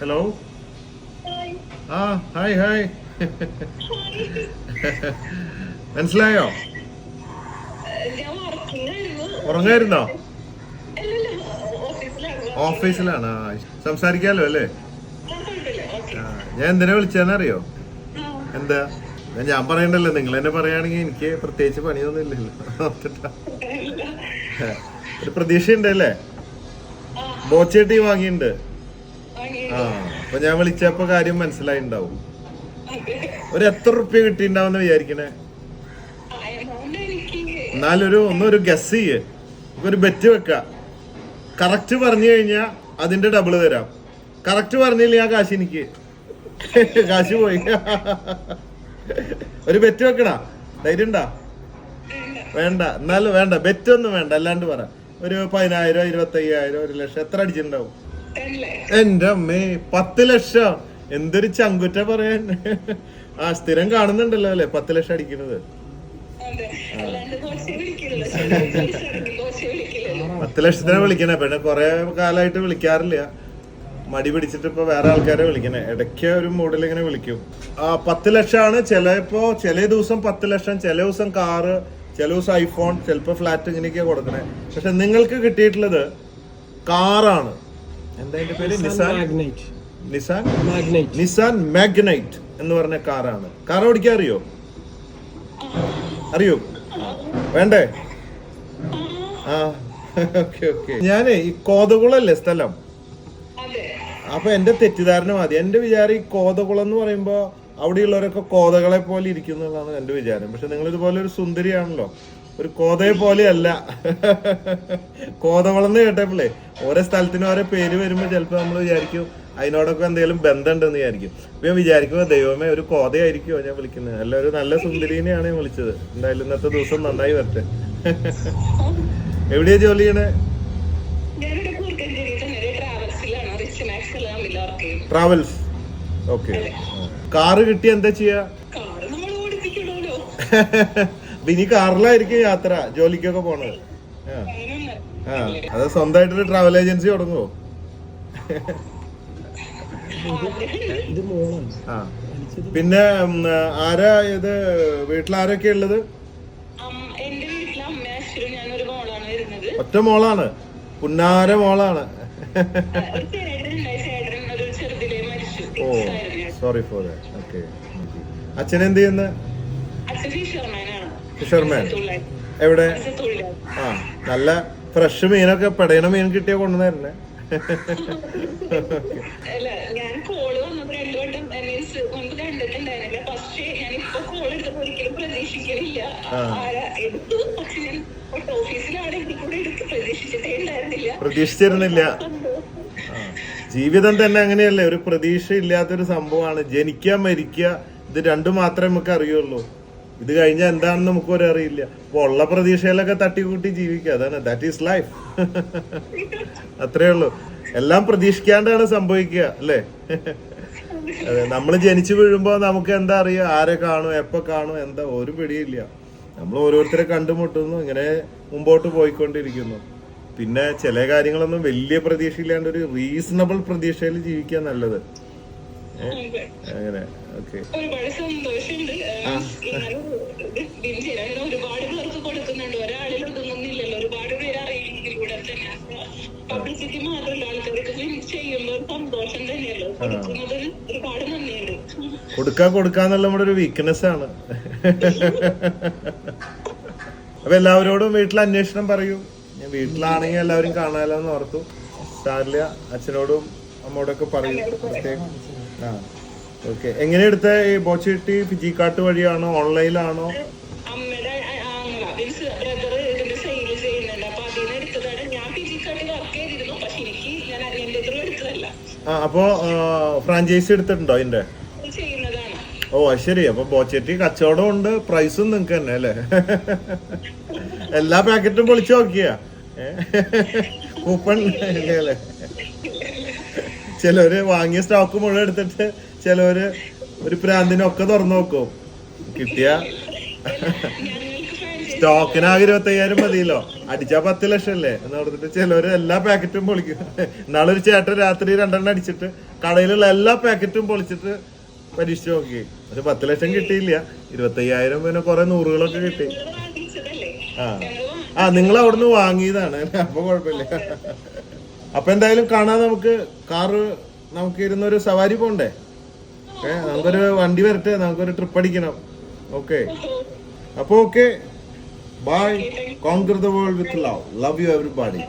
Hello ആ hi hi മനസ്സിലായോ? ഉറങ്ങായിരുന്നോ? ഓഫീസിലാണ്. സംസാരിക്കാലോ അല്ലേ? ഞാൻ എന്തിനാ വിളിച്ചെന്നറിയോ എന്താ? ഞാൻ പറയണ്ടല്ലോ നിങ്ങൾ എന്നെ പറയുകയാണെങ്കിൽ എനിക്ക് പ്രത്യേകിച്ച് പണിയൊന്നും ഇല്ലല്ലോ. ഒരു പ്രതീക്ഷ ഉണ്ടല്ലേ ബോച്ചേട്ടി വാങ്ങിയിട്ടുണ്ട്. അപ്പൊ ഞാൻ വിളിച്ചപ്പോ കാര്യം മനസ്സിലായി ഉണ്ടാവും ഒരു എത്ര റുപ്യ കിട്ടിണ്ടാവുന്ന വിചാരിക്കണേ? എന്നാലൊരു ഒന്നൊരു ഗസ് ചെയ്യേ. ഒരു ബെറ്റ് വെക്ക. കറക്റ്റ് പറഞ്ഞു കഴിഞ്ഞാ അതിന്റെ ഡബിൾ തരാം. കറക്റ്റ് പറഞ്ഞില്ല ആ കാശ് എനിക്ക്? കാശ് പോയി. ഒരു ബെറ്റ് വെക്കണ ധൈര്യം ഉണ്ടാ? വേണ്ട. എന്നാലും വേണ്ട. ബെറ്റ് ഒന്നും വേണ്ട. അല്ലാണ്ട് പറ. ഒരു പതിനായിരം ഇരുപത്തയ്യായിരം ഒരു ലക്ഷം എത്ര അടിച്ചിട്ടുണ്ടാവും? എന്റെ അമ്മേ പത്ത് ലക്ഷം. എന്തൊരു ചങ്കുറ്റ പറയാൻ. ആ സ്ഥിരം കാണുന്നുണ്ടല്ലോ അല്ലെ പത്ത് ലക്ഷം അടിക്കുന്നത്? പത്ത് ലക്ഷത്തിനെ വിളിക്കണേ പിന്നെ കൊറേ കാലമായിട്ട് വിളിക്കാറില്ല. മടി പിടിച്ചിട്ട് ഇപ്പൊ വേറെ ആൾക്കാരെ വിളിക്കണേ. ഇടയ്ക്ക് ഒരു മൂഡിൽ ഇങ്ങനെ വിളിക്കും. ആ പത്ത് ലക്ഷമാണ് ചിലപ്പോ ചില ദിവസം പത്ത് ലക്ഷം ചില ദിവസം കാറ് ചില ദിവസം ഐഫോൺ ചിലപ്പോ ഫ്ലാറ്റ് ഇങ്ങനെയൊക്കെയാണ് കൊടുക്കണേ. പക്ഷെ നിങ്ങൾക്ക് കിട്ടിയിട്ടുള്ളത് കാറാണ്. എന്താ അതിന്റെ പേര്? Nissan Magnite Nissan Magnite Nissan Magnite എന്ന് പറഞ്ഞ കാറാണ് കാർ ഓടിക്കാൻ അറിയോ? അറിയോ? വേണ്ടേ? ആ ഓക്കെ ഓക്കെ ഞാനേ ഈ കോതകുളല്ലേ സ്ഥലം? അതെ. അപ്പൊ എന്റെ തെറ്റിദ്ധാരണ മതി. എന്റെ വിചാരം ഈ കോതകുളം എന്ന് പറയുമ്പോ അവിടെയുള്ളവരൊക്കെ കോതകളെ പോലെ ഇരിക്കുന്നതാണ് എന്റെ വിചാരം. പക്ഷെ നിങ്ങൾ ഇതുപോലെ ഒരു സുന്ദരിയാണല്ലോ. ഒരു കോതയെ പോലെയല്ല. കോതകുളം കേട്ടപ്പോളേ ഓരോ സ്ഥലത്തിനും ഓരോ പേര് വരുമ്പോൾ ചിലപ്പോൾ നമ്മൾ വിചാരിക്കും അതിനോടൊക്കെ എന്തെങ്കിലും ബന്ധമുണ്ടെന്ന് വിചാരിക്കും. ഞാൻ വിചാരിക്കുമ്പോ ദൈവമേ ഒരു കോതയായിരിക്കുമോ ഞാൻ വിളിക്കുന്നത്? അല്ല ഒരു നല്ല സുന്ദരീനെയാണ് ഞാൻ വിളിച്ചത്. എന്തായാലും ഇന്നത്തെ ദിവസം നന്നായി വരട്ടെ. എവിടെയാ ജോലി ചെയ്യണേ? ട്രാവൽസ് ഓക്കെ കാറ് കിട്ടിയ എന്താ ചെയ്യാ? അപ്പൊ ഇനി കാറിലായിരിക്കും യാത്ര ജോലിക്കൊക്കെ പോണത്. ആ. അത് സ്വന്തമായിട്ടൊരു ട്രാവൽ ഏജൻസി തുടങ്ങുമോ ഇത് മോളാണ്. ആ. പിന്നെ ആരാ ഇത് വീട്ടിലാരൊക്കെ ഉള്ളത്? ഒറ്റ മോളാണ്. പുന്നാര മോളാണ്. ഓ. സോറി ഫോർ ഓക്കെ അച്ഛൻ എന്ത് ചെയ്യുന്ന? അച്ഛൻ ഫിഷർമാനാണ് ഫിഷർമാൻ എവിടെ? ആ നല്ല ഫ്രഷ് മീനൊക്കെ പെടയണ മീൻ കിട്ടിയ കൊണ്ടുവന്നേ പ്രതീക്ഷിച്ചിരുന്നില്ല. ജീവിതം തന്നെ അങ്ങനെയല്ലേ? ഒരു പ്രതീക്ഷ ഇല്ലാത്തൊരു സംഭവമാണ്. ജനിക്കുക മരിക്കുക ഇത് രണ്ടു മാത്രമേ നമുക്ക് അറിയുള്ളൂ ഇത് കഴിഞ്ഞാൽ എന്താണെന്ന് നമുക്ക് ഒരു അറിയില്ല. അപ്പൊ ഉള്ള പ്രതീക്ഷയിലൊക്കെ തട്ടിക്കൂട്ടി ജീവിക്കുക. അതാണ്. ദാറ്റ് ഈസ് ലൈഫ് അത്രേ ഉള്ളൂ. എല്ലാം പ്രതീക്ഷിക്കാണ്ടാണ് സംഭവിക്കുക അല്ലേ? അതെ നമ്മൾ ജനിച്ചു വീഴുമ്പോ നമുക്ക് എന്താ അറിയുക ആരെ കാണും എപ്പോ കാണും എന്താ? ഒരു പിടിയില്ല. നമ്മൾ ഓരോരുത്തരെ കണ്ടുമുട്ടുന്നു. ഇങ്ങനെ മുമ്പോട്ട് പോയിക്കൊണ്ടിരിക്കുന്നു. പിന്നെ ചില കാര്യങ്ങളൊന്നും വലിയ പ്രതീക്ഷയില്ലാണ്ട് ഒരു റീസണബിൾ പ്രതീക്ഷയിൽ ജീവിക്കാൻ നല്ലത്. അങ്ങനെ ഓക്കെ. ഒരുപാട് സന്തോഷമുണ്ട്. ഒരുപാട് പേർക്ക് കൊടുക്കുന്നുണ്ട്. ഒരാളിൽ ഒതുങ്ങുന്നില്ലല്ലോ ഒരുപാട് പേര് അറിയിക്കുന്നതിലൂടെ തന്നെ. പബ്ലിസിറ്റി മാത്രമല്ല ആൾക്കാർക്ക് ചെയ്യുമ്പോൾ സന്തോഷം തന്നെയല്ലോ? കൊടുക്കുന്നതിൽ ഒരുപാട് നന്ദിയുണ്ട്. കൊടുക്കാൻ കൊടുക്കാന്നുള്ള നമ്മുടെ ഒരു വീക്ക്നെസ് ആണ്. അപ്പൊ എല്ലാവരോടും വീട്ടിൽ അന്വേഷണം പറയൂ. ഞാൻ വീട്ടിലാണെങ്കിൽ എല്ലാവരും കാണാലോ എന്ന് ഓർത്തു. സാറില്ല അച്ഛനോടും അമ്മോടൊക്കെ പറയൂ. പ്രത്യേകം. ആ ഓക്കെ എങ്ങനെ എടുത്ത ഈ ബോച്ചിട്ടി ഫിജി കാർട്ട് വഴിയാണോ? ഓൺലൈനിലാണോ അമ്മയുടെ ആങ്ങള മീൻസ് ബ്രദർ ഇതിന്റെ സെയിൽ ചെയ്യുന്നുണ്ട്. അപ്പൊ എടുത്തതാണ്. ഞാൻ ഫിസിക്കായിട്ട് വർക്ക് ചെയ്തിരുന്നു. പക്ഷെ എനിക്ക് ഞാൻ എന്റെ ത്രൂ എടുത്തതല്ല. ആ അപ്പോ ഫ്രാഞ്ചൈസി എടുത്തിട്ടുണ്ടോ അതിന്റെ ചെയ്യുന്നതാണ്. ഓ ശരി. അപ്പൊ ബോച്ചേട്ടി കച്ചവടം ഉണ്ട്. പ്രൈസും നിങ്ങക്ക് തന്നെ അല്ലേ? എല്ലാ പാക്കറ്റും പൊളിച്ചു നോക്കിയാ? കൂപ്പൺ അല്ലേ? ചിലവര് വാങ്ങിയ സ്റ്റോക്ക് മുഴുവൻ എടുത്തിട്ട് ചിലവര് ഒരു പ്രാന്തിനൊക്കെ തുറന്നു നോക്കും കിട്ടിയ? സ്റ്റോക്കിനാകെ ഇരുപത്തയ്യായിരം മതിയല്ലോ. അടിച്ചാ പത്ത് ലക്ഷം അല്ലേ എന്ന് പറഞ്ഞിട്ട് ചിലവര് എല്ലാ പാക്കറ്റും പൊളിക്കും. ഒരു ചേട്ടൻ രാത്രി രണ്ടെണ്ണം അടിച്ചിട്ട് കടയിലുള്ള എല്ലാ പാക്കറ്റും പൊളിച്ചിട്ട് പരീക്ഷിച്ച് നോക്കി. പക്ഷെ പത്ത് ലക്ഷം കിട്ടിയില്ല. ഇരുപത്തയ്യായിരം പിന്നെ കുറെ നൂറുകളൊക്കെ കിട്ടി. ആ. ആ നിങ്ങൾ അവിടുന്ന് വാങ്ങിയതാണ് അപ്പൊ കുഴപ്പമില്ല. അപ്പൊ എന്തായാലും കാണാതെ നമുക്ക്. കാറ് നമുക്ക് ഇരുന്നൊരു സവാരി പോണ്ടേ? ഏ നമുക്കൊരു വണ്ടി വരട്ടെ നമുക്കൊരു ട്രിപ്പ് അടിക്കണം. ഓക്കെ അപ്പൊ okay bye concrete the world with love love you everybody